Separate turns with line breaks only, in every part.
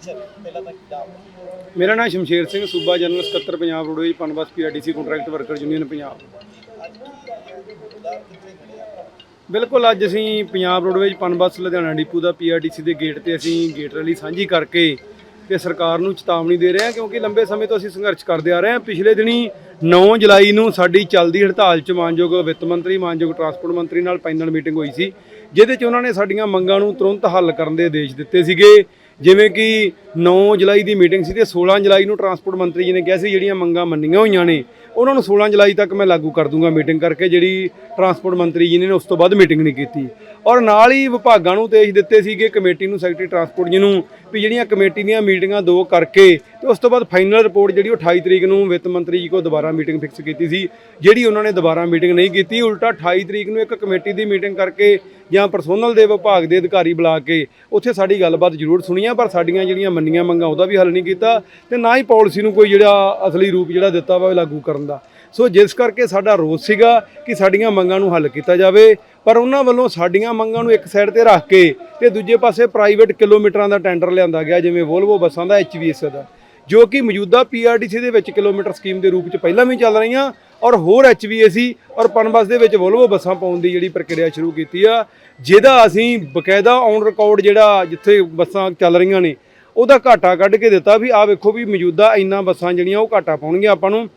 ਅੱਛਾ ਪਹਿਲਾਂ ਤਾਂ ਕੀ ਨਾਮ
ਮੇਰਾ ਨਾਮ ਸ਼ਮਸ਼ੇਰ ਸਿੰਘ ਸੂਬਾ ਜਨਰਲ ਸਕੱਤਰ Punjab roadways PUNBUS PRTC contract worker union Punjab. ਬਿਲਕੁਲ ਅੱਜ ਅਸੀਂ ਪੰਜਾਬ ਰੋਡਵੇਜ ਪਨਬਸ ਲੁਧਿਆਣਾ ਡਿਪੂ ਦਾ ਪੀਆਰਟੀਸੀ ਦੇ ਗੇਟ ਤੇ ਅਸੀਂ ਗੇਟ ਰੈਲੀ ਸਾਂਝੀ ਕਰਕੇ ਤੇ ਸਰਕਾਰ ਨੂੰ ਚੇਤਾਵਨੀ ਦੇ ਰਹੇ ਹਾਂ ਕਿਉਂਕਿ ਲੰਬੇ ਸਮੇਂ ਤੋਂ ਅਸੀਂ ਸੰਘਰਸ਼ ਕਰਦੇ ਆ ਰਹੇ ਹਾਂ। ਪਿਛਲੇ ਦਿਨੀ 9 ਜੁਲਾਈ ਨੂੰ ਸਾਡੀ ਚੱਲਦੀ ਹੜਤਾਲ 'ਚ ਮਾਨਯੋਗ ਵਿੱਤ ਮੰਤਰੀ ਮਾਨਯੋਗ ਟਰਾਂਸਪੋਰਟ ਮੰਤਰੀ ਨਾਲ ਪੈਨਲ ਮੀਟਿੰਗ ਹੋਈ ਸੀ ਜਿਹਦੇ 'ਚ ਉਹਨਾਂ ਨੇ ਸਾਡੀਆਂ ਮੰਗਾਂ ਨੂੰ ਤੁਰੰਤ ਹੱਲ ਕਰਨ ਦੇ ਆਦੇਸ਼ ਦਿੱਤੇ ਸੀਗੇ। ਜਿਵੇਂ ਕਿ 9 ਜੁਲਾਈ ਦੀ ਮੀਟਿੰਗ ਸੀ ਤੇ 16 ਜੁਲਾਈ ਨੂੰ ਟਰਾਂਸਪੋਰਟ ਮੰਤਰੀ ਜੀ ਨੇ ਕਿਹਾ ਸੀ, ਜਿਹੜੀਆਂ ਮੰਗਾਂ ਮੰਨੀਆਂ ਹੋਈਆਂ ਨੇ, ਉਹਨਾਂ ਨੂੰ 16 ਜੁਲਾਈ ਤੱਕ ਮੈਂ ਲਾਗੂ ਕਰ ਦੂੰਗਾ ਮੀਟਿੰਗ ਕਰਕੇ, ਜਿਹੜੀ ਟਰਾਂਸਪੋਰਟ ਮੰਤਰੀ ਜੀ ਨੇ ਉਸ ਤੋਂ ਬਾਅਦ ਮੀਟਿੰਗ ਨਹੀਂ ਕੀਤੀ। ਔਰ ਨਾਲ ਹੀ ਵਿਭਾਗਾਂ ਨੂੰ ਤੇਜ ਦਿੱਤੇ ਸੀਗੇ ਕਮੇਟੀ ਨੂੰ ਸੈਕਟਰੀ ਟਰਾਂਸਪੋਰਟ ਜੀ ਨੂੰ, ਵੀ ਜਿਹੜੀਆਂ ਕਮੇਟੀ ਦੀਆਂ ਮੀਟਿੰਗਾਂ ਦੋ ਕਰਕੇ ਤੇ ਉਸ ਤੋਂ ਬਾਅਦ ਫਾਈਨਲ ਰਿਪੋਰਟ ਜਿਹੜੀ ਉਹ 28 ਤਰੀਕ ਨੂੰ ਵਿੱਤ ਮੰਤਰੀ ਜੀ ਕੋਲ ਦੁਬਾਰਾ ਮੀਟਿੰਗ ਫਿਕਸ ਕੀਤੀ ਸੀ, ਜਿਹੜੀ ਉਹਨਾਂ ਨੇ ਦੁਬਾਰਾ ਮੀਟਿੰਗ ਨਹੀਂ ਕੀਤੀ। ਉਲਟਾ 28 ਤਰੀਕ ਨੂੰ ਇੱਕ ਕਮੇਟੀ ਦੀ ਮੀਟਿੰਗ ਕਰਕੇ ਜਾਂ ਪਰਸੋਨਲ ਦੇ ਵਿਭਾਗ ਦੇ ਅਧਿਕਾਰੀ ਬੁਲਾ ਕੇ ਉੱਥੇ ਸਾਡੀ ਗੱਲਬਾਤ ਜ਼ਰੂਰ ਸੁਣੀਆਂ ਪਰ ਸਾਡੀਆਂ ਜਿਹੜੀਆਂ ਮੰਨੀਆਂ ਮੰਗਾਂ ਉਹਦਾ ਵੀ ਹੱਲ ਨਹੀਂ ਕੀਤਾ ਤੇ ਨਾ ਹੀ ਪਾਲਿਸੀ ਨੂੰ ਕੋਈ ਜਿਹੜਾ ਅਸਲੀ ਰੂਪ ਜਿਹੜਾ ਦਿੱਤਾ ਵਾ ਉਹ ਲਾਗੂ ਕਰਨ ਦਾ। ਸੋ ਜਿਸ ਕਰਕੇ ਸਾਡਾ ਰੋਸ ਸੀਗਾ ਕਿ ਸਾਡੀਆਂ ਮੰਗਾਂ ਨੂੰ ਹੱਲ ਕੀਤਾ ਜਾਵੇ ਪਰ ਉਹਨਾਂ ਵੱਲੋਂ ਸਾਡੀਆਂ ਮੰਗਾਂ ਨੂੰ ਇੱਕ ਸਾਈਡ ਤੇ ਰੱਖ ਕੇ ਤੇ ਦੂਜੇ ਪਾਸੇ ਪ੍ਰਾਈਵੇਟ ਕਿਲੋਮੀਟਰਾਂ ਦਾ ਟੈਂਡਰ ਲਿਆਂਦਾ ਗਿਆ, ਜਿਵੇਂ ਵੋਲਵੋ ਬੱਸਾਂ ਦਾ ਐਚਵੀਐਸ ਦਾ, ਜੋ ਕਿ ਮੌਜੂਦਾ ਪੀਆਰਟੀਸੀ ਦੇ ਵਿੱਚ ਕਿਲੋਮੀਟਰ ਸਕੀਮ ਦੇ ਰੂਪ 'ਚ ਪਹਿਲਾਂ ਵੀ ਚੱਲ ਰਹੀਆਂ ਔਰ ਹੋਰ ਐਚਵੀਏਸੀ ਔਰ ਪਨਬਸ ਦੇ ਵਿੱਚ ਵੋਲਵੋ ਬੱਸਾਂ ਪਾਉਣ ਦੀ ਜਿਹੜੀ ਪ੍ਰਕਿਰਿਆ ਸ਼ੁਰੂ ਕੀਤੀ ਆ, ਜਿਹਦਾ ਅਸੀਂ ਬਕਾਇਦਾ ਔਨ ਰਿਕਾਰਡ ਜਿਹੜਾ ਜਿੱਥੇ ਬੱਸਾਂ ਚੱਲ ਰਹੀਆਂ ਨੇ, ਉਹਦਾ ਘਾਟਾ ਕੱਢ ਕੇ ਦਿੱਤਾ ਵੀ ਆ ਵੇਖੋ ਵੀ ਮੌਜੂਦਾ ਇੰਨਾ ਬੱਸਾਂ ਜਿਹੜੀਆਂ ਉਹ ਘਾਟਾ ਪਾਉਣਗੀਆਂ ਆਪਾਂ ਨੂੰ।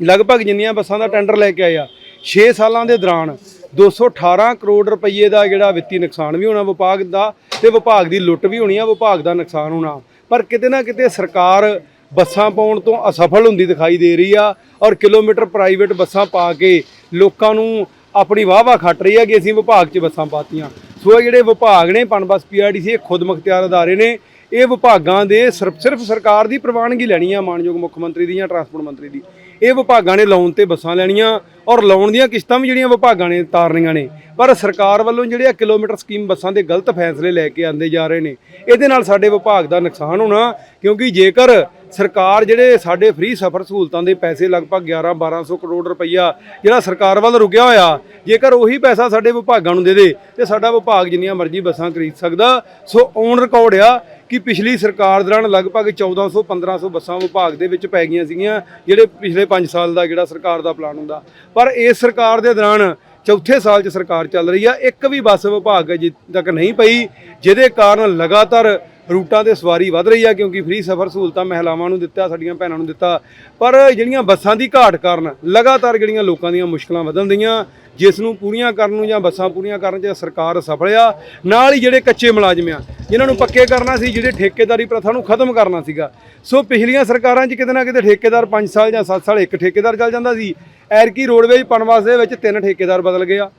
ਲਗਭਗ ਜਿੰਨੀਆਂ ਬੱਸਾਂ ਦਾ ਟੈਂਡਰ ਲੈ ਕੇ ਆਇਆ ਆ 6 ਸਾਲਾਂ ਦੇ ਦੌਰਾਨ 218 ਕਰੋੜ ਰੁਪਏ ਦਾ ਜਿਹੜਾ ਵਿੱਤੀ ਨੁਕਸਾਨ ਵੀ ਹੋਣਾ ਵਿਭਾਗ ਦਾ ਤੇ ਵਿਭਾਗ ਦੀ ਲੁੱਟ ਵੀ ਹੋਣੀ ਆ, ਵਿਭਾਗ ਦਾ ਨੁਕਸਾਨ ਹੋਣਾ। ਪਰ ਕਿਤੇ ਨਾ ਕਿਤੇ ਸਰਕਾਰ ਬੱਸਾਂ ਪਾਉਣ ਤੋਂ ਅਸਫਲ ਹੁੰਦੀ ਦਿਖਾਈ ਦੇ ਰਹੀ ਆ ਔਰ ਕਿਲੋਮੀਟਰ ਪ੍ਰਾਈਵੇਟ ਬੱਸਾਂ ਪਾ ਕੇ ਲੋਕਾਂ ਨੂੰ ਆਪਣੀ ਵਾਹ-ਵਾਹ ਖੱਟ ਰਹੀ ਆ ਕਿ ਅਸੀਂ ਵਿਭਾਗ 'ਚ ਬੱਸਾਂ ਪਾਤੀਆਂ। ਸੋ ਇਹ ਜਿਹੜੇ ਵਿਭਾਗ ਨੇ ਪਨਬਸ ਪੀਆਰਡੀਸੀ ਇਹ ਖੁਦ ਮੁਖਤਿਆਰ ਅਦਾਰੇ ਨੇ। ਇਹ ਵਿਭਾਗਾਂ ਦੇ ਸਿਰਫ ਸਿਰਫ ਸਰਕਾਰ ਦੀ ਪ੍ਰਵਾਨਗੀ ਲੈਣੀ ਆ, ਮਾਨਯੋਗ ਮੁੱਖ ਮੰਤਰੀ ਦੀ ਜਾਂ ਟਰਾਂਸਪੋਰਟ ਮੰਤਰੀ ਦੀ। ਇਹ ਵਿਭਾਗਾਂ ਨੇ ਲਾਉਣ ਤੇ ਬੱਸਾਂ ਲੈਣੀਆਂ ਔਰ ਲਾਉਣ ਦੀਆਂ ਕਿਸ਼ਤਾਂ ਵੀ ਜਿਹੜੀਆਂ ਵਿਭਾਗਾਂ ਨੇ ਤਾਰਨੀਆਂ ਨੇ। ਪਰ ਸਰਕਾਰ ਵੱਲੋਂ ਜਿਹੜੇ ਆ ਕਿਲੋਮੀਟਰ ਸਕੀਮ ਬੱਸਾਂ ਦੇ ਗਲਤ ਫੈਸਲੇ ਲੈ ਕੇ ਆਂਦੇ ਜਾ ਰਹੇ ਨੇ। ਇਹਦੇ ਨਾਲ ਸਾਡੇ ਵਿਭਾਗ ਦਾ ਨੁਕਸਾਨ ਹੋਣਾ ਕਿਉਂਕਿ ਜੇਕਰ ਸਰਕਾਰ ਜਿਹੜੇ ਸਾਡੇ ਫ੍ਰੀ ਸਫ਼ਰ ਸਹੂਲਤਾਂ ਦੇ ਪੈਸੇ ਲਗਭਗ 11 1200 ਕਰੋੜ ਰੁਪਈਆ ਜਿਹੜਾ ਸਰਕਾਰ ਵੱਲ ਰੁਕਿਆ ਹੋਇਆ, ਜੇਕਰ ਉਹੀ ਪੈਸਾ ਸਾਡੇ ਵਿਭਾਗਾਂ ਨੂੰ ਦੇ ਦੇ ਤੇ ਸਾਡਾ ਵਿਭਾਗ ਜਿੰਨੀਆਂ ਮਰਜ਼ੀ ਬੱਸਾਂ ਖਰੀਦ ਸਕਦਾ। ਸੋ ਔਨ ਰਿਕਾਰਡ ਆ ਕਿ ਪਿਛਲੀ ਸਰਕਾਰ ਦੌਰਾਨ ਲਗਭਗ 1400 1500 ਬੱਸਾਂ ਵਿਭਾਗ ਦੇ ਵਿੱਚ ਪੈ ਗਈਆਂ ਸੀਗੀਆਂ, ਜਿਹੜੇ ਪਿਛਲੇ 5 ਸਾਲ ਦਾ ਜਿਹੜਾ ਸਰਕਾਰ ਦਾ ਪਲਾਨ ਹੁੰਦਾ। ਪਰ ਇਸ ਸਰਕਾਰ ਦੇ ਦੌਰਾਨ ਚੌਥੇ ਸਾਲ 'ਚ ਸਰਕਾਰ ਚੱਲ ਰਹੀ ਆ, ਇੱਕ ਵੀ ਬੱਸ ਵਿਭਾਗ ਅਜੇ ਤੱਕ ਨਹੀਂ ਪਈ, ਜਿਹਦੇ ਕਾਰਨ ਲਗਾਤਾਰ ਰੂਟਾਂ ਤੇ ਸਵਾਰੀ ਵੱਧ ਰਹੀ ਆ, ਕਿਉਂਕਿ ਫ੍ਰੀ ਸਫ਼ਰ ਸਹੂਲਤਾਂ ਮਹਿਲਾਵਾਂ ਨੂੰ ਦਿੱਤਾ, ਸਾਡੀਆਂ ਭੈਣਾਂ ਨੂੰ ਦਿੱਤਾ। ਪਰ ਜਿਹੜੀਆਂ ਬੱਸਾਂ ਦੀ ਘਾਟ ਕਾਰਨ ਲਗਾਤਾਰ ਜਿਹੜੀਆਂ ਲੋਕਾਂ ਦੀਆਂ ਮੁਸ਼ਕਲਾਂ ਵਧਣ ਦੀਆਂ ਜਿਸ ਨੂੰ ਪੂਰੀਆਂ ਕਰਨ ਨੂੰ ਜਾਂ ਬੱਸਾਂ ਪੂਰੀਆਂ ਕਰਨ 'ਚ ਸਰਕਾਰ ਸਫਲ ਆ, ਨਾਲ ਹੀ ਜਿਹੜੇ ਕੱਚੇ ਮੁਲਾਜ਼ਮ ਆ, ਜਿਨ੍ਹਾਂ ਨੂੰ ਪੱਕੇ ਕਰਨਾ ਸੀ, ਜਿਹੜੇ ਠੇਕੇਦਾਰੀ ਪ੍ਰਥਾ ਨੂੰ ਖਤਮ ਕਰਨਾ ਸੀਗਾ। ਸੋ ਪਿਛਲੀਆਂ ਸਰਕਾਰਾਂ 'ਚ ਕਿਤੇ ਨਾ ਕਿਤੇ ਠੇਕੇਦਾਰ 5 ਸਾਲ ਜਾਂ 7 ਸਾਲ ਇੱਕ ਠੇਕੇਦਾਰ ਚੱਲ ਜਾਂਦਾ ਸੀ। ਐਰਕੀ ਰੋਡਵੇਜ ਪਨਵਾਸ ਦੇ ਵਿੱਚ ਤਿੰਨ ਠੇਕੇਦਾਰ ਬਦਲ ਗਏ ਆ।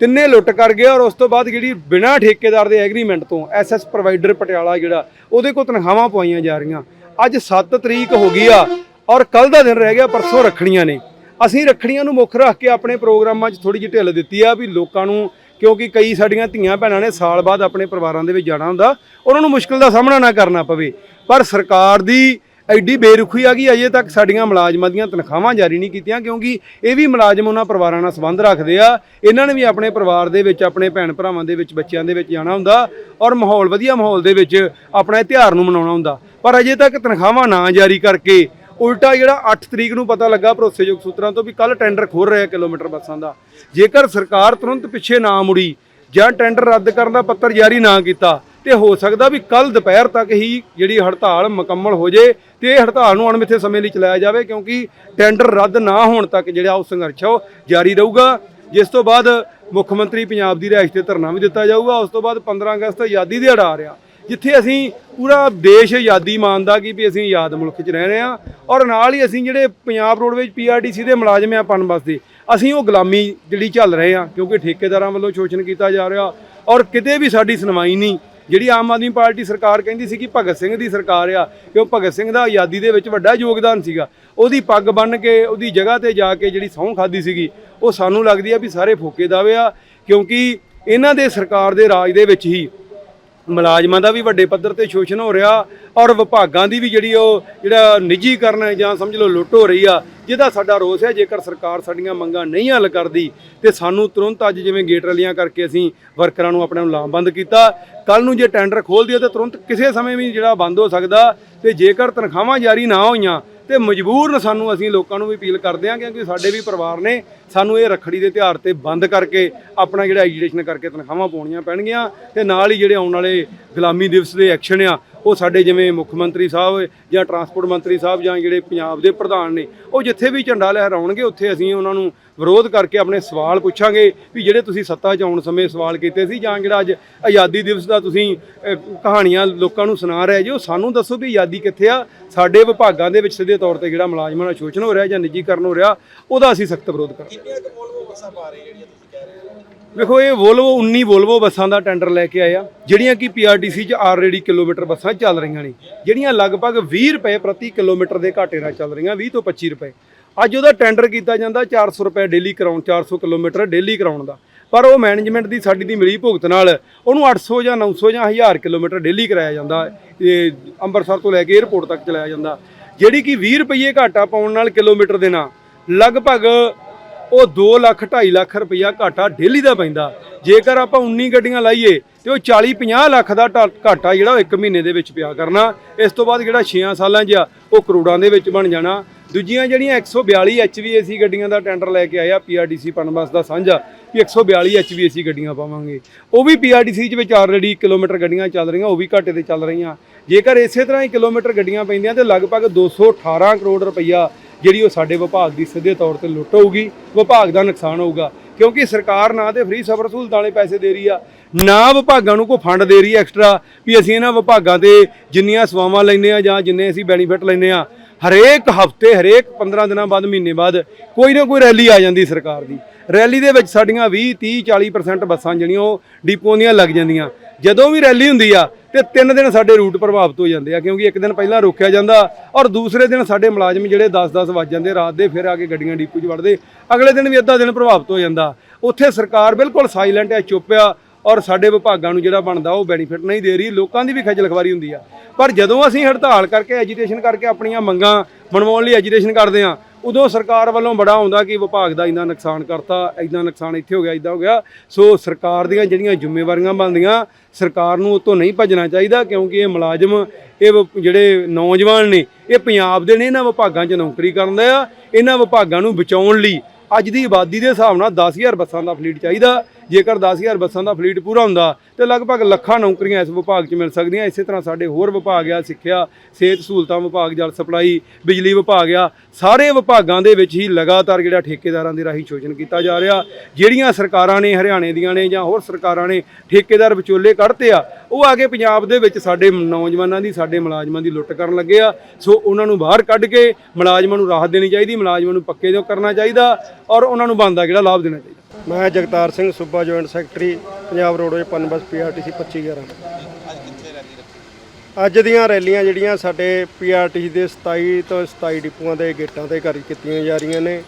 ਤਿੰਨੇ ਲੁੱਟ ਕਰ ਗਿਆ ਔਰ ਉਸ ਤੋਂ ਬਾਅਦ ਜਿਹੜੀ ਬਿਨਾਂ ਠੇਕੇਦਾਰ ਦੇ ਐਗਰੀਮੈਂਟ ਤੋਂ ਐਸਐਸ ਪ੍ਰੋਵਾਈਡਰ ਪਟਿਆਲਾ ਜਿਹੜਾ, ਉਹਦੇ ਕੋਲ ਤਨਖਾਹਾਂ ਪਵਾਈਆਂ ਜਾ ਰਹੀਆਂ। ਅੱਜ 7 ਤਰੀਕ ਹੋ ਗਈ ਆ ਔਰ ਕੱਲ ਦਾ ਦਿਨ ਰਹਿ ਗਿਆ, ਪਰਸੋਂ ਰੱਖੜੀਆਂ ਨੇ। ਅਸੀਂ ਰੱਖੜੀਆਂ ਨੂੰ ਮੁੱਖ ਰੱਖ ਕੇ ਆਪਣੇ ਪ੍ਰੋਗਰਾਮਾਂ 'ਚ ਥੋੜੀ ਜਿਹੀ ਢਿੱਲ ਦਿੱਤੀ ਆ ਵੀ ਲੋਕਾਂ ਨੂੰ, ਕਿਉਂਕਿ ਕਈ ਸਾਡੀਆਂ ਧੀਆਂ ਭੈਣਾਂ ਨੇ ਸਾਲ ਬਾਅਦ ਆਪਣੇ ਪਰਿਵਾਰਾਂ ਦੇ ਵਿੱਚ ਜਾਣਾ ਹੁੰਦਾ, ਉਹਨਾਂ ਨੂੰ ਮੁਸ਼ਕਲ ਦਾ ਸਾਹਮਣਾ ਨਾ ਕਰਨਾ ਪਵੇ। ਪਰ ਸਰਕਾਰ ਦੀ ਐਡੀ ਬੇਰੁਖੀ ਆ ਗਈ, ਅਜੇ ਤੱਕ ਸਾਡੀਆਂ ਮੁਲਾਜ਼ਮਾਂ ਦੀਆਂ ਤਨਖਾਹਾਂ ਜਾਰੀ ਨਹੀਂ ਕੀਤੀਆਂ, ਕਿਉਂਕਿ ਇਹ ਵੀ ਮੁਲਾਜ਼ਮ ਉਹਨਾਂ ਪਰਿਵਾਰਾਂ ਨਾਲ ਸੰਬੰਧ ਰੱਖਦੇ ਆ। ਇਹਨਾਂ ਨੇ ਵੀ ਆਪਣੇ ਪਰਿਵਾਰ ਦੇ ਵਿੱਚ, ਆਪਣੇ ਭੈਣ ਭਰਾਵਾਂ ਦੇ ਵਿੱਚ, ਬੱਚਿਆਂ ਦੇ ਵਿੱਚ ਜਾਣਾ ਹੁੰਦਾ ਔਰ ਮਾਹੌਲ, ਵਧੀਆ ਮਾਹੌਲ ਦੇ ਵਿੱਚ ਆਪਣਾ ਤਿਉਹਾਰ ਨੂੰ ਮਨਾਉਣਾ ਹੁੰਦਾ। ਪਰ ਅਜੇ ਤੱਕ ਤਨਖਾਹਾਂ ਨਾ ਜਾਰੀ ਕਰਕੇ ਉਲਟਾ ਜਿਹੜਾ 8 ਤਰੀਕ ਨੂੰ ਪਤਾ ਲੱਗਾ ਭਰੋਸੇਯੋਗ ਸੂਤਰਾਂ ਤੋਂ ਵੀ ਕੱਲ ਟੈਂਡਰ ਖੋਲ ਰਿਹਾ ਕਿਲੋਮੀਟਰ ਬੱਸਾਂ ਦਾ। ਜੇਕਰ ਸਰਕਾਰ ਤੁਰੰਤ ਪਿੱਛੇ ਨਾ ਮੁੜੀ ਜਾਂ ਟੈਂਡਰ ਰੱਦ ਕਰਨ ਦਾ ਪੱਤਰ ਜਾਰੀ ਨਾ ਕੀਤਾ, ਤੇ ਹੋ ਸਕਦਾ ਵੀ ਕੱਲ ਦੁਪਹਿਰ ਤੱਕ ਹੀ ਜਿਹੜੀ ਹੜਤਾਲ ਮੁਕੰਮਲ ਹੋ ਜੇ ਤੇ ਇਹ ਹੜਤਾਲ ਨੂੰ ਅਣਮਿੱਥੇ ਸਮੇਂ ਲਈ ਚਲਾਇਆ ਜਾਵੇ, ਕਿਉਂਕਿ ਟੈਂਡਰ ਰੱਦ ਨਾ ਹੋਣ ਤੱਕ ਜਿਹੜਾ ਉਹ ਸੰਘਰਸ਼ ਆ ਉਹ ਜਾਰੀ ਰਹੂਗਾ। ਜਿਸ ਤੋਂ ਬਾਅਦ ਮੁੱਖ ਮੰਤਰੀ ਪੰਜਾਬ ਦੀ ਰਿਹਾਇਸ਼ ਤੇ ਧਰਨਾ ਵੀ ਦਿੱਤਾ ਜਾਊਗਾ। ਉਸ ਤੋਂ ਬਾਅਦ 15 ਅਗਸਤ ਆਜ਼ਾਦੀ ਦਿਹਾੜਾ ਆ ਰਿਹਾ। ਜਿੱਥੇ ਅਸੀਂ ਪੂਰਾ ਦੇਸ਼ ਆਜ਼ਾਦੀ ਮੰਨਦਾ ਕਿ ਵੀ ਅਸੀਂ ਆਜ਼ਾਦ ਮੁਲਕ 'ਚ ਰਹਿ ਰਹੇ ਹਾਂ ਔਰ ਨਾਲ ਹੀ ਅਸੀਂ ਜਿਹੜੇ ਪੰਜਾਬ ਰੋਡਵੇਜ ਪੀਆਰਡੀਸੀ ਦੇ ਮੁਲਾਜ਼ਮ ਆ ਪਨਬਸ ਦੇ ਅਸੀਂ ਉਹ ਗੁਲਾਮੀ ਜਿਹੜੀ ਚੱਲ ਰਹੇ ਹਾਂ ਕਿਉਂਕਿ ਠੇਕੇਦਾਰਾਂ ਵੱਲੋਂ ਸ਼ੋਸ਼ਣ ਕੀਤਾ ਜਾ ਰਿਹਾ ਔਰ ਕਿਤੇ ਵੀ ਸਾਡੀ ਸੁਣਵਾਈ ਨਹੀਂ, ਜਿਹੜੀ ਆਮ ਆਦਮੀ ਪਾਰਟੀ ਸਰਕਾਰ ਕਹਿੰਦੀ ਸੀ ਕਿ ਭਗਤ ਸਿੰਘ ਦੀ ਸਰਕਾਰ ਆ ਕਿਉਂ ਭਗਤ ਸਿੰਘ ਦਾ ਆਜ਼ਾਦੀ ਦੇ ਵਿੱਚ ਵੱਡਾ ਯੋਗਦਾਨ ਸੀਗਾ, ਉਹਦੀ ਪੱਗ ਬੰਨ੍ਹ ਕੇ, ਉਹਦੀ ਜਗ੍ਹਾ ਤੇ ਜਾ ਕੇ ਜਿਹੜੀ ਸਹੁੰ ਖਾਦੀ ਸੀਗੀ, ਉਹ ਸਾਨੂੰ ਲੱਗਦੀ ਆ ਵੀ ਸਾਰੇ ਫੋਕੇ ਦਾਵੇ ਆ ਕਿਉਂਕਿ ਇਹਨਾਂ ਦੇ ਸਰਕਾਰ ਦੇ ਰਾਜ ਦੇ ਵਿੱਚ ਹੀ ਮੁਲਾਜ਼ਮਾਂ ਦਾ ਵੀ ਵੱਡੇ ਪੱਧਰ ਤੇ ਸ਼ੋਸ਼ਣ ਹੋ ਰਿਹਾ ਔਰ ਵਿਭਾਗਾਂ ਦੀ ਵੀ ਜਿਹੜੀ ਉਹ ਜਿਹੜਾ ਨਿੱਜੀਕਰਨ ਜਾਂ ਸਮਝ ਲਓ ਲੁੱਟ ਹੋ ਰਹੀ ਆ, ਜਿਹਦਾ ਸਾਡਾ ਰੋਸ ਹੈ ਜੇਕਰ ਸਰਕਾਰ ਸਾਡੀਆਂ ਮੰਗਾਂ ਨਹੀਂ ਹੱਲ ਕਰਦੀ ਤੇ ਸਾਨੂੰ ਤੁਰੰਤ ਅੱਜ ਜਿਵੇਂ ਗੇਟ ਰੈਲੀਆਂ ਕਰਕੇ ਅਸੀਂ ਵਰਕਰਾਂ ਨੂੰ ਆਪਣੇ ਨੂੰ ਲਾਮਬੰਦ ਕੀਤਾ ਕੱਲ ਨੂੰ ਜੇ ਟੈਂਡਰ ਖੋਲ੍ਹ ਦਿਓ ਤਾਂ ਤੁਰੰਤ ਕਿਸੇ ਸਮੇਂ ਵੀ ਜਿਹੜਾ ਬੰਦ ਹੋ ਸਕਦਾ ਤੇ ਜੇਕਰ ਤਨਖਾਹਾਂ ਜਾਰੀ ਨਾ ਹੋਈਆਂ ਤੇ ਮਜਬੂਰਨ ਸਾਨੂੰ ਅਸੀਂ ਲੋਕਾਂ ਨੂੰ ਵੀ ਅਪੀਲ ਕਰਦੇ ਹਾਂ ਕਿਉਂਕਿ ਸਾਡੇ ਵੀ ਪਰਿਵਾਰ ਨੇ ਸਾਨੂੰ ਇਹ ਰੱਖੜੀ ਦੇ ਤਿਉਹਾਰ ਤੇ ਬੰਦ ਕਰਕੇ ਆਪਣਾ ਜਿਹੜਾ ਐਜੀਟੇਸ਼ਨ ਕਰਕੇ ਤਨਖਾਹਾਂ ਪਾਉਣੀਆਂ ਪੈਣਗੀਆਂ ਤੇ ਨਾਲ ਹੀ ਜਿਹੜੇ ਆਉਣ ਵਾਲੇ ਗੁਲਾਮੀ ਦਿਵਸ ਦੇ ਐਕਸ਼ਨ ਆ ਉਹ ਸਾਡੇ ਜਿਵੇਂ ਮੁੱਖ ਮੰਤਰੀ ਸਾਹਿਬ ਜਾਂ ਟਰਾਂਸਪੋਰਟ ਮੰਤਰੀ ਸਾਹਿਬ ਜਾਂ ਜਿਹੜੇ ਪੰਜਾਬ ਦੇ ਪ੍ਰਧਾਨ ਨੇ, ਉਹ ਜਿੱਥੇ ਵੀ ਝੰਡਾ ਲਹਿਰਾਉਣਗੇ, ਉੱਥੇ ਅਸੀਂ ਉਹਨਾਂ ਨੂੰ ਵਿਰੋਧ ਕਰਕੇ ਆਪਣੇ ਸਵਾਲ ਪੁੱਛਾਂਗੇ ਵੀ ਜਿਹੜੇ ਤੁਸੀਂ ਸੱਤਾ 'ਚ ਆਉਣ ਸਮੇਂ ਸਵਾਲ ਕੀਤੇ ਸੀ ਜਾਂ ਜਿਹੜਾ ਅੱਜ ਆਜ਼ਾਦੀ ਦਿਵਸ ਦਾ ਤੁਸੀਂ ਕਹਾਣੀਆਂ ਲੋਕਾਂ ਨੂੰ ਸੁਣਾ ਰਹੇ ਜੋ ਸਾਨੂੰ ਦੱਸੋ ਵੀ ਆਜ਼ਾਦੀ ਕਿੱਥੇ ਆ? ਸਾਡੇ ਵਿਭਾਗਾਂ ਦੇ ਵਿੱਚ ਸਿੱਧੇ ਤੌਰ ਤੇ ਜਿਹੜਾ ਮੁਲਾਜ਼ਮਾਂ ਦਾ ਸ਼ੋਸ਼ਣ ਹੋ ਰਿਹਾ ਜਾਂ ਨਿੱਜੀਕਰਨ ਹੋ ਰਿਹਾ, ਉਹਦਾ ਅਸੀਂ ਸਖਤ ਵਿਰੋਧ ਕਰਾਂਗੇ।
ਕਿੰਨੀਆਂ ਕੁ ਵੋਲਵੋ ਪਾ ਰਹੇ ਜਿਹੜੀਆਂ
ਵੇਖੋ, ਇਹ ਵੋਲਵੋ 19 ਵੋਲਵੋ ਬੱਸਾਂ ਦਾ ਟੈਂਡਰ ਲੈ ਕੇ ਆਇਆ ਜਿਹੜੀਆਂ ਕਿ ਪੀਆਰਟੀਸੀ 'ਚ ਆਲਰੇਡੀ ਕਿਲੋਮੀਟਰ ਬੱਸਾਂ ਚੱਲ ਰਹੀਆਂ ਨੇ, ਜਿਹੜੀਆਂ ਲਗਭਗ 20 ਰੁਪਏ ਪ੍ਰਤੀ ਕਿਲੋਮੀਟਰ ਦੇ ਘਾਟੇ ਨਾਲ ਚੱਲ ਰਹੀਆਂ 20 ਤੋਂ 25 ਰੁਪਏ। ਅੱਜ ਉਹਦਾ ਟੈਂਡਰ ਕੀਤਾ ਜਾਂਦਾ 400 ਰੁਪਏ ਡੇਲੀ ਕਰਾਉਣ 400 ਕਿਲੋਮੀਟਰ ਡੇਲੀ ਕਰਾਉਣ ਦਾ। ਪਰ ਉਹ ਮੈਨੇਜਮੈਂਟ ਦੀ ਸਾਡੀ ਦੀ ਮਿਲੀ ਭੁਗਤ ਨਾਲ ਉਹਨੂੰ 800 ਜਾਂ 900 ਜਾਂ 1000 ਕਿਲੋਮੀਟਰ ਡੇਲੀ ਕਰਾਇਆ ਜਾਂਦਾ, ਇਹ ਅੰਮ੍ਰਿਤਸਰ ਤੋਂ ਲੈ ਕੇ 에ਅਰਪੋਰਟ ਤੱਕ ਚਲਾਇਆ ਜਾਂਦਾ। ਜਿਹੜੀ ਕਿ 20 ਰੁਪਏ ਘਾਟਾ ਪਾਉਣ ਨਾਲ ਕਿਲੋਮੀਟਰ ਦੇ ਨਾਲ ਲਗਭਗ ਉਹ 2 ਲੱਖ 2.5 ਲੱਖ ਰੁਪਈਆ ਘਾਟਾ ਡੇਲੀ ਦਾ ਪੈਂਦਾ। ਜੇਕਰ ਆਪਾਂ 19 ਗੱਡੀਆਂ ਲਾਈਏ ਤੇ ਉਹ 40 50 ਲੱਖ ਦਾ ਢਾ- ਘਾਟਾ ਜਿਹੜਾ ਉਹ ਇੱਕ ਮਹੀਨੇ ਦੇ ਵਿੱਚ ਪਿਆ ਕਰਨਾ। ਇਸ ਤੋਂ ਬਾਅਦ ਜਿਹੜਾ 6 ਸਾਲਾਂ 'ਚ ਆ ਉਹ ਕਰੋੜਾਂ ਦੇ ਵਿੱਚ ਬਣ ਜਾਣਾ। ਦੂਜੀਆਂ ਜਿਹੜੀਆਂ 142 HVAC ਗੱਡੀਆਂ ਦਾ ਟੈਂਡਰ ਲੈ ਕੇ ਆਇਆ ਪੀਆਰਡੀਸੀ ਪਨਬਸ ਦਾ ਸਾਂਝਾ, ਵੀ 142 HVAC ਗੱਡੀਆਂ ਪਾਵਾਂਗੇ। ਉਹ ਵੀ ਪੀਆਰਡੀਸੀ 'ਚ ਵਿੱਚ ਆਲਰੇਡੀ ਕਿਲੋਮੀਟਰ ਗੱਡੀਆਂ ਚੱਲ ਰਹੀਆਂ, ਉਹ ਵੀ ਘਾਟੇ ਤੇ ਚੱਲ ਰਹੀਆਂ। ਜੇਕਰ ਇਸੇ ਤਰ੍ਹਾਂ ਹੀ ਕਿਲੋਮੀਟਰ ਗੱਡੀਆਂ ਪੈਂਦੀਆਂ ਤੇ ਲਗਭਗ 218 ਕਰੋੜ ਰੁਪਈਆ ਜਿਹੜੀ ਉਹ ਸਾਡੇ ਵਿਭਾਗ ਦੀ ਸਿੱਧੇ ਤੌਰ ਤੇ ਲੁੱਟ ਹੋਊਗੀ, ਵਿਭਾਗ ਦਾ ਨੁਕਸਾਨ ਹੋਊਗਾ। ਕਿਉਂਕਿ ਸਰਕਾਰ ਨਾ ਤੇ ਫ੍ਰੀ ਸਬਰ ਸਹੂਲਤਾਂ ਵਾਲੇ ਪੈਸੇ ਦੇ ਰਹੀ ਆ, ਨਾ ਵਿਭਾਗਾਂ ਨੂੰ ਕੋਈ ਫੰਡ ਦੇ ਰਹੀ ਐਕਸਟਰਾ ਵੀ ਅਸੀਂ ਇਹਨਾਂ ਵਿਭਾਗਾਂ ਤੇ ਜਿੰਨੀਆਂ ਸੇਵਾਵਾਂ ਲੈਂਦੇ ਆ ਜਾਂ ਜਿੰਨੇ ਅਸੀਂ ਬੈਨੀਫਿਟ ਲੈਂਦੇ ਆ ਹਰੇਕ ਹਫ਼ਤੇ, ਹਰੇਕ 15 ਦਿਨਾਂ ਬਾਅਦ, ਮਹੀਨੇ ਬਾਅਦ ਕੋਈ ਨਾ ਕੋਈ ਰੈਲੀ ਆ ਜਾਂਦੀ ਸਰਕਾਰ ਦੀ। ਰੈਲੀ ਦੇ ਵਿੱਚ ਸਾਡੀਆਂ 20 30 40% ਬੱਸਾਂ ਜਿਹੜੀਆਂ ਉਹ ਡਿਪੂਆਂ ਦੀਆਂ ਲੱਗ ਜਾਂਦੀਆਂ। ਜਦੋਂ ਵੀ ਰੈਲੀ ਹੁੰਦੀ ਆ ਤੇ ਤਿੰਨ ਦਿਨ ਸਾਡੇ ਰੂਟ ਪ੍ਰਭਾਵਿਤ ਹੋ ਜਾਂਦੇ ਆ, ਕਿਉਂਕਿ ਇੱਕ ਦਿਨ ਪਹਿਲਾਂ ਰੋਕਿਆ ਜਾਂਦਾ ਔਰ ਦੂਸਰੇ ਦਿਨ ਸਾਡੇ ਮੁਲਾਜ਼ਮ ਜਿਹੜੇ 10-10 ਵੱਜ ਜਾਂਦੇ, ਰਾਤ ਦੇ ਫਿਰ ਆ ਕੇ ਗੱਡੀਆਂ ਡਿਪੂ 'ਚ ਵੜਦੇ। ਅਗਲੇ ਦਿਨ ਵੀ ਅੱਧਾ ਦਿਨ ਪ੍ਰਭਾਵਿਤ ਹੋ ਜਾਂਦਾ। ਉੱਥੇ ਸਰਕਾਰ ਬਿਲਕੁਲ ਸਾਇਲੈਂਟ ਹੈ, ਚੁੱਪ ਆ। ਔਰ ਸਾਡੇ ਵਿਭਾਗਾਂ ਨੂੰ ਜਿਹੜਾ ਬਣਦਾ ਉਹ ਬੈਨੀਫਿਟ ਨਹੀਂ ਦੇ ਰਹੀ, ਲੋਕਾਂ ਦੀ ਵੀ ਖੱਜਲ ਖਵਾਰੀ ਹੁੰਦੀ ਆ। ਪਰ ਜਦੋਂ ਅਸੀਂ ਹੜਤਾਲ ਕਰਕੇ ਐਜੀਟੇਸ਼ਨ ਕਰਕੇ ਆਪਣੀਆਂ ਮੰਗਾਂ ਮਨਵਾਉਣ ਲਈ ਐਜੀਟੇਸ਼ਨ ਕਰਦੇ ਆ ਉਦੋਂ ਸਰਕਾਰ ਵੱਲੋਂ ਬੜਾ ਆਉਂਦਾ ਕਿ ਵਿਭਾਗ ਦਾ ਇੰਨਾ ਨੁਕਸਾਨ ਕਰਤਾ, ਇੰਨਾ ਨੁਕਸਾਨ ਇੱਥੇ ਹੋ ਗਿਆ, ਇਦਾਂ ਹੋ ਗਿਆ। ਸੋ ਸਰਕਾਰ ਦੀਆਂ ਜਿਹੜੀਆਂ ਜ਼ਿੰਮੇਵਾਰੀਆਂ ਬਣਦੀਆਂ, ਸਰਕਾਰ ਨੂੰ ਉਤੋਂ ਨਹੀਂ ਭੱਜਣਾ ਚਾਹੀਦਾ ਕਿਉਂਕਿ ਇਹ ਮੁਲਾਜ਼ਮ, ਇਹ ਜਿਹੜੇ ਨੌਜਵਾਨ ਨੇ, ਇਹ ਪੰਜਾਬ ਦੇ ਨੇ, ਇਹਨਾਂ ਵਿਭਾਗਾਂ 'ਚ ਨੌਕਰੀ ਕਰਦੇ ਆ। ਇਹਨਾਂ ਵਿਭਾਗਾਂ ਨੂੰ ਬਚਾਉਣ ਲਈ ਅੱਜ ਦੀ ਆਬਾਦੀ ਦੇ ਹਿਸਾਬ ਨਾਲ 10000 ਬੱਸਾਂ ਦਾ ਫਲੀਟ ਚਾਹੀਦਾ। ਜੇਕਰ 10000 ਬੱਸਾਂ ਦਾ ਫਲੀਟ ਪੂਰਾ ਹੁੰਦਾ ਤੇ ਲਗਭਗ ਲੱਖਾਂ ਨੌਕਰੀਆਂ ਇਸ ਵਿਭਾਗ 'ਚ ਮਿਲ ਸਕਦੀਆਂ। ਇਸੇ ਤਰ੍ਹਾਂ ਸਾਡੇ ਹੋਰ ਵਿਭਾਗ ਆ, ਸਿੱਖਿਆ, ਸਿਹਤ ਸਹੂਲਤਾਂ ਵਿਭਾਗ, ਜਲ ਸਪਲਾਈ, ਬਿਜਲੀ ਵਿਭਾਗ ਆ, ਸਾਰੇ ਵਿਭਾਗਾਂ ਦੇ ਵਿੱਚ ਹੀ ਲਗਾਤਾਰ ਜਿਹੜਾ ਠੇਕੇਦਾਰਾਂ ਦੇ ਰਾਹੀਂ ਸ਼ੋਸ਼ਣ ਕੀਤਾ ਜਾ ਰਿਹਾ। ਜਿਹੜੀਆਂ ਸਰਕਾਰਾਂ ਨੇ, ਹਰਿਆਣੇ ਦੀਆਂ ਨੇ ਜਾਂ ਹੋਰ ਸਰਕਾਰਾਂ ਨੇ ਠੇਕੇਦਾਰ ਵਿਚੋਲੇ ਕੱਢਤੇ ਆ, ਉਹ ਆ ਕੇ ਪੰਜਾਬ ਦੇ ਵਿੱਚ ਸਾਡੇ ਨੌਜਵਾਨਾਂ ਦੀ, ਸਾਡੇ ਮੁਲਾਜ਼ਮਾਂ ਦੀ ਲੁੱਟ ਕਰਨ ਲੱਗੇ ਆ। ਸੋ ਉਹਨਾਂ ਨੂੰ ਬਾਹਰ ਕੱਢ ਕੇ ਮੁਲਾਜ਼ਮਾਂ ਨੂੰ ਰਾਹਤ ਦੇਣੀ ਚਾਹੀਦੀ, ਮੁਲਾਜ਼ਮਾਂ ਨੂੰ ਪੱਕੇ ਜੋ ਕਰਨਾ ਚਾਹੀਦਾ। ਔਰ ਉਹਨਾਂ ਨੂੰ ਬਣਦਾ ਜਿਹੜਾ ਲਾਭ ਦੇਣਾ ਚਾਹੀਦਾ।
ਮੈਂ ਜਗਤਾਰ ਸਿੰਘ ਸੂਬਾ joint secretary, Punjab roadways PUNBUS PRTC 2511
ਅੱਜ ਕਿੱਥੇ ਰੈਲੀ ਰੱਖੀ
ਅੱਜ ਦੀਆਂ ਰੈਲੀਆਂ ਜਿਹੜੀਆਂ ਸਾਡੇ ਪੀਆਰਟੀਸੀ ਦੇ 27 ਤੋਂ 27 ਡਿਪੂਆਂ ਦੇ ਗੇਟਾਂ ਤੇ ਕਰ ਕੀਤੀਆਂ ਜਾ ਰਹੀਆਂ ਨੇ,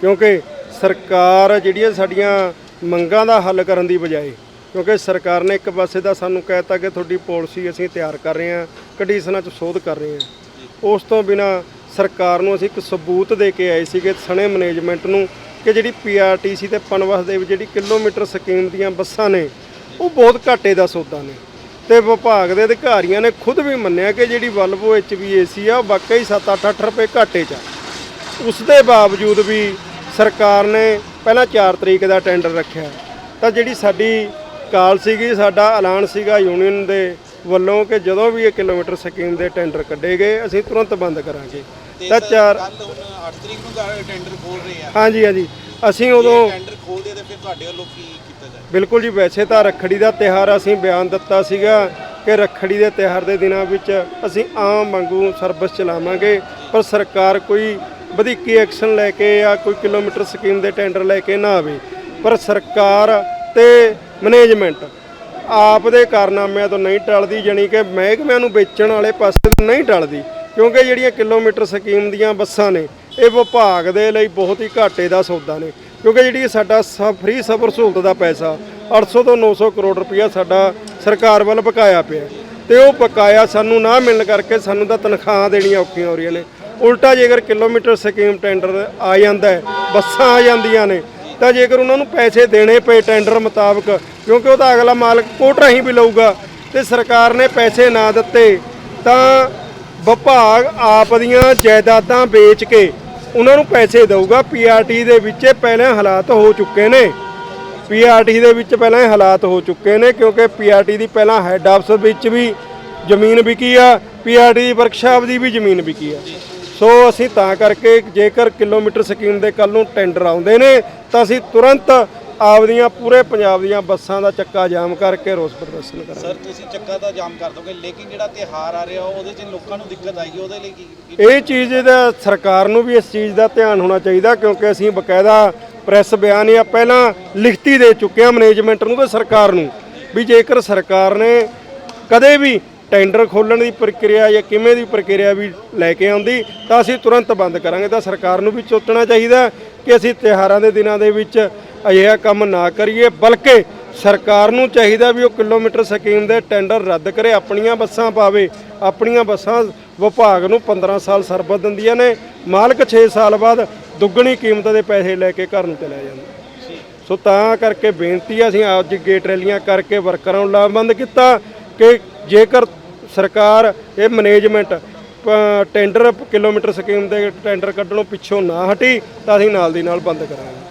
ਕਿਉਂਕਿ ਸਰਕਾਰ ਜਿਹੜੀਆਂ ਸਾਡੀਆਂ ਮੰਗਾਂ ਦਾ ਹੱਲ ਕਰਨ ਦੀ ਬਜਾਏ, ਕਿਉਂਕਿ ਸਰਕਾਰ ਨੇ ਇੱਕ ਪਾਸੇ ਦਾ ਸਾਨੂੰ ਕਹਿਤਾ ਕਿ ਤੁਹਾਡੀ ਪਾਲਿਸੀ ਅਸੀਂ ਤਿਆਰ ਕਰ ਰਹੇ ਹਾਂ, ਕੰਡੀਸ਼ਨਾਂ 'ਚ ਸੋਧ ਕਰ ਰਹੇ ਹਾਂ। ਉਸ ਤੋਂ ਬਿਨਾ ਸਰਕਾਰ ਨੂੰ ਅਸੀਂ ਇੱਕ ਸਬੂਤ ਦੇ ਕੇ ਆਏ ਸੀਗੇ, ਸਣੇ ਮੈਨੇਜਮੈਂਟ ਨੂੰ ਕਿ ਜਿਹੜੀ ਪੀਆਰਟੀਸੀ ਤੇ ਪਨਵਸ ਦੇ ਜਿਹੜੀ ਕਿਲੋਮੀਟਰ ਸਕੀਮ ਦੀਆਂ ਬੱਸਾਂ ਨੇ, ਉਹ ਬਹੁਤ ਘਾਟੇ ਦਾ ਸੌਦਾ ਨੇ। ਤੇ ਵਿਭਾਗ ਦੇ ਅਧਿਕਾਰੀਆਂ ਨੇ ਖੁਦ ਵੀ ਮੰਨਿਆ ਕਿ ਜਿਹੜੀ ਵਲਵੋ HVAC ਆ, ਉਹ ਵਾਕਈ 7-8 ਰੁਪਏ ਘਾਟੇ 'ਚ ਆ। ਉਸ ਦੇ ਬਾਵਜੂਦ ਵੀ ਸਰਕਾਰ ਨੇ ਪਹਿਲਾਂ 4 ਤਰੀਕ ਦਾ ਟੈਂਡਰ ਰੱਖਿਆ। ਤਾਂ ਜਿਹੜੀ ਸਾਡੀ ਕਾਲ ਸੀਗੀ, ਸਾਡਾ ਐਲਾਨ ਸੀਗਾ ਯੂਨੀਅਨ ਦੇ ਵੱਲੋਂ ਕਿ ਜਦੋਂ ਵੀ ਇਹ ਕਿਲੋਮੀਟਰ ਸਕੀਮ ਦੇ ਟੈਂਡਰ ਕੱਢੇ ਗਏ, ਅਸੀਂ ਤੁਰੰਤ ਬੰਦ ਕਰਾਂਗੇ। ਤਾਂ ਚਾਰ
ਕੱਲ ਹੁਣ 8 ਤਰੀਕ ਨੂੰ ਟੈਂਡਰ ਖੋਲ ਰਹੇ ਆ।
ਹਾਂਜੀ ਹਾਂਜੀ। ਅਸੀਂ ਉਦੋਂ
ਟੈਂਡਰ ਖੋਲਦੇ ਆ ਤੇ ਫਿਰ ਤੁਹਾਡੇ ਵੱਲੋਂ ਕੀ ਕੀਤਾ ਜਾਏ?
ਬਿਲਕੁਲ ਜੀ ਵੈਸੇ ਤਾਂ ਰੱਖੜੀ ਦਾ ਤਿਹਾਰ ਅਸੀਂ ਬਿਆਨ ਦਿੱਤਾ ਸੀਗਾ ਕਿ ਰੱਖੜੀ ਦੇ ਤਿਹਾਰ ਦੇ ਦਿਨਾਂ ਵਿੱਚ ਅਸੀਂ ਆਮ ਵਾਂਗੂ ਸਰਵਿਸ ਚਲਾਵਾਂਗੇ ਪਰ ਸਰਕਾਰ ਕੋਈ ਵਧੀਕੀ ਐਕਸ਼ਨ ਲੈ ਕੇ ਜਾਂ ਕੋਈ ਕਿਲੋਮੀਟਰ ਸਕੀਮ ਦੇ ਟੈਂਡਰ ਲੈ ਕੇ ਨਾ ਆਵੇ। ਪਰ ਸਰਕਾਰ ਤੇ ਮੈਨੇਜਮੈਂਟ ਆਪ ਦੇ ਕਾਰਨਾਮਿਆਂ ਤੋਂ ਨਹੀਂ ਟਲਦੀ ਜਾਣੀ ਕਿ ਮਹਿਕਮਿਆਂ ਨੂੰ ਵੇਚਣ ਵਾਲੇ ਪਾਸੇ ਤੋਂ ਨਹੀਂ ਟਲਦੀ। ਕਿਉਂਕਿ ਜਿਹੜੀਆਂ ਕਿਲੋਮੀਟਰ ਸਕੀਮ ਦੀਆਂ ਬੱਸਾਂ ਨੇ, ਇਹ ਵਿਭਾਗ ਦੇ ਲਈ ਬਹੁਤ ਹੀ ਘਾਟੇ ਦਾ ਸੌਦਾ ਨੇ। ਕਿਉਂਕਿ ਜਿਹੜੀ ਸਾਡਾ ਫ੍ਰੀ ਸਫਰ ਸਹੂਲਤ ਦਾ ਪੈਸਾ 800 ਤੋਂ 900 ਕਰੋੜ ਰੁਪਇਆ ਸਾਡਾ ਸਰਕਾਰ ਵੱਲ ਬਕਾਇਆ ਪਿਆ। ਤੇ ਉਹ ਬਕਾਇਆ ਸਾਨੂੰ ਨਾ ਮਿਲਣ ਕਰਕੇ ਸਾਨੂੰ ਤਾਂ ਤਨਖਾਹਾਂ ਦੇਣੀਆਂ ਔਖੀਆਂ ਹੋ ਰਹੀਆਂ ਨੇ। ਉਲਟਾ ਜੇਕਰ ਕਿਲੋਮੀਟਰ ਸਕੀਮ ਟੈਂਡਰ ਆ ਜਾਂਦਾ ਬੱਸਾਂ ਆ ਜਾਂਦੀਆਂ ਨੇ, ਤਾਂ ਜੇਕਰ ਉਹਨਾਂ ਨੂੰ ਪੈਸੇ ਦੇਣੇ ਪਏ ਟੈਂਡਰ ਮੁਤਾਬਕ, ਕਿਉਂਕਿ ਉਹਦਾ ਅਗਲਾ ਮਾਲਕ ਕੋਟ ਰਾਹੀਂ ਵੀ ਲਊਗਾ, ਤੇ ਸਰਕਾਰ ਨੇ ਪੈਸੇ ਨਾ ਦਿੱਤੇ, ਤਾਂ ਵਿਭਾਗ ਆਪ ਦੀਆਂ ਜਾਇਦਾਦਾਂ ਵੇਚ ਕੇ ਉਹਨਾਂ ਨੂੰ ਪੈਸੇ ਦਊਗਾ। ਪੀਆਰਟੀ ਦੇ ਵਿੱਚ ਪਹਿਲਾਂ ਹਾਲਾਤ ਹੋ ਚੁੱਕੇ ਨੇ। ਪੀਆਰਟੀ ਦੇ ਵਿੱਚ ਪਹਿਲਾਂ ਹਾਲਾਤ ਹੋ ਚੁੱਕੇ ਨੇ ਕਿਉਂਕਿ ਪੀਆਰਟੀ ਦੀ ਪਹਿਲਾਂ ਹੈੱਡ ਆਫਿਸ ਵਿੱਚ ਵੀ ਜ਼ਮੀਨ ਵਿਕੀ ਆ ਪੀਆਰਟੀ ਦੀ ਵਰਕਸ਼ਾਪ ਦੀ ਵੀ ਜ਼ਮੀਨ ਵਿਕੀ ਆ। ਸੋ ਅਸੀਂ ਤਾਂ ਕਰਕੇ ਜੇਕਰ ਕਿਲੋਮੀਟਰ ਸਕੀਮ ਦੇ ਕੱਲ ਨੂੰ ਟੈਂਡਰ ਆਉਂਦੇ ਨੇ, ਤਾਂ ਅਸੀਂ ਤੁਰੰਤ ਆਪਦੀਆਂ ਪੂਰੇ ਪੰਜਾਬ ਦੀਆਂ ਬੱਸਾਂ ਦਾ ਚੱਕਾ ਜਾਮ ਕਰਕੇ ਰੋਸ ਪ੍ਰਦਰਸ਼ਨ ਕਰਾਂਗੇ।
ਸਰ ਤੁਸੀਂ ਚੱਕਾ ਤਾਂ ਜਾਮ ਕਰ ਦੋਗੇ ਲੇਕਿਨ ਜਿਹੜਾ ਤਿਹਾਰ ਆ ਰਿਹਾ ਉਹਦੇ 'ਚ ਲੋਕਾਂ ਨੂੰ ਦਿੱਕਤ ਆਏਗੀ ਉਹਦੇ ਲਈ ਕੀ ਕੀ-
ਇਹ ਚੀਜ਼ ਦਾ ਸਰਕਾਰ ਨੂੰ ਵੀ ਇਸ ਚੀਜ਼ ਦਾ ਧਿਆਨ ਹੋਣਾ ਚਾਹੀਦਾ ਕਿਉਂਕਿ ਅਸੀਂ ਬਕਾਇਦਾ ਪ੍ਰੈਸ ਬਿਆਨ ਜਾਂ ਪਹਿਲਾਂ ਲਿਖਤੀ ਦੇ ਚੁੱਕੇ ਹਾਂ ਮੈਨੇਜਮੈਂਟ ਨੂੰ ਤੇ ਸਰਕਾਰ ਨੂੰ ਵੀ ਜੇਕਰ ਸਰਕਾਰ ਨੇ ਕਦੇ ਵੀ ਟੈਂਡਰ ਖੋਲਣ ਦੀ ਪ੍ਰਕਿਰਿਆ ਜਾਂ ਕਿਵੇਂ ਦੀ ਪ੍ਰਕਿਰਿਆ ਵੀ ਲੈ ਕੇ ਆਉਂਦੀ ਤਾਂ ਅਸੀਂ ਤੁਰੰਤ ਬੰਦ ਕਰਾਂਗੇ। ਤਾਂ ਸਰਕਾਰ ਨੂੰ ਵੀ ਸੋਚਣਾ ਚਾਹੀਦਾ ਕਿ ਅਸੀਂ ਤਿਉਹਾਰਾਂ ਦੇ ਦਿਨਾਂ ਦੇ ਵਿੱਚ ਅਜਿਹਾ ਕੰਮ ਨਾ ਕਰੀਏ, ਬਲਕਿ ਸਰਕਾਰ ਨੂੰ ਚਾਹੀਦਾ ਵੀ ਉਹ ਕਿਲੋਮੀਟਰ ਸਕੀਮ ਦੇ ਟੈਂਡਰ ਰੱਦ ਕਰੇ, ਆਪਣੀਆਂ ਬੱਸਾਂ ਪਾਵੇ। ਆਪਣੀਆਂ ਬੱਸਾਂ ਵਿਭਾਗ ਨੂੰ 15 ਸਾਲ ਸਰਬਤ ਦਿੰਦੀਆਂ ਨੇ। ਮਾਲਕ 6 ਸਾਲ ਬਾਅਦ ਦੁੱਗਣੀ ਕੀਮਤ ਦੇ ਪੈਸੇ ਲੈ ਕੇ ਘਰ ਨੂੰ ਚਲਾ ਜਾਂਦਾ ਸੋ ਤਾਂ ਕਰਕੇ ਬੇਨਤੀ ਆ, ਅਸੀਂ ਅੱਜ ਗੇਟ ਰੈਲੀਆਂ ਕਰਕੇ ਵਰਕਰਾਂ ਨੂੰ ਲਾਮਬੰਦ ਕੀਤਾ ਕਿ ਜੇਕਰ ਸਰਕਾਰ ਇਹ ਮੈਨੇਜਮੈਂਟ ਟੈਂਡਰ ਕਿਲੋਮੀਟਰ ਸਕੀਮ ਦੇ ਟੈਂਡਰ ਕੱਢਣੋਂ ਪਿੱਛੋਂ ਨਾ ਹਟੀ, ਤਾਂ ਅਸੀਂ ਨਾਲ ਦੀ ਨਾਲ ਬੰਦ ਕਰਾਂਗੇ।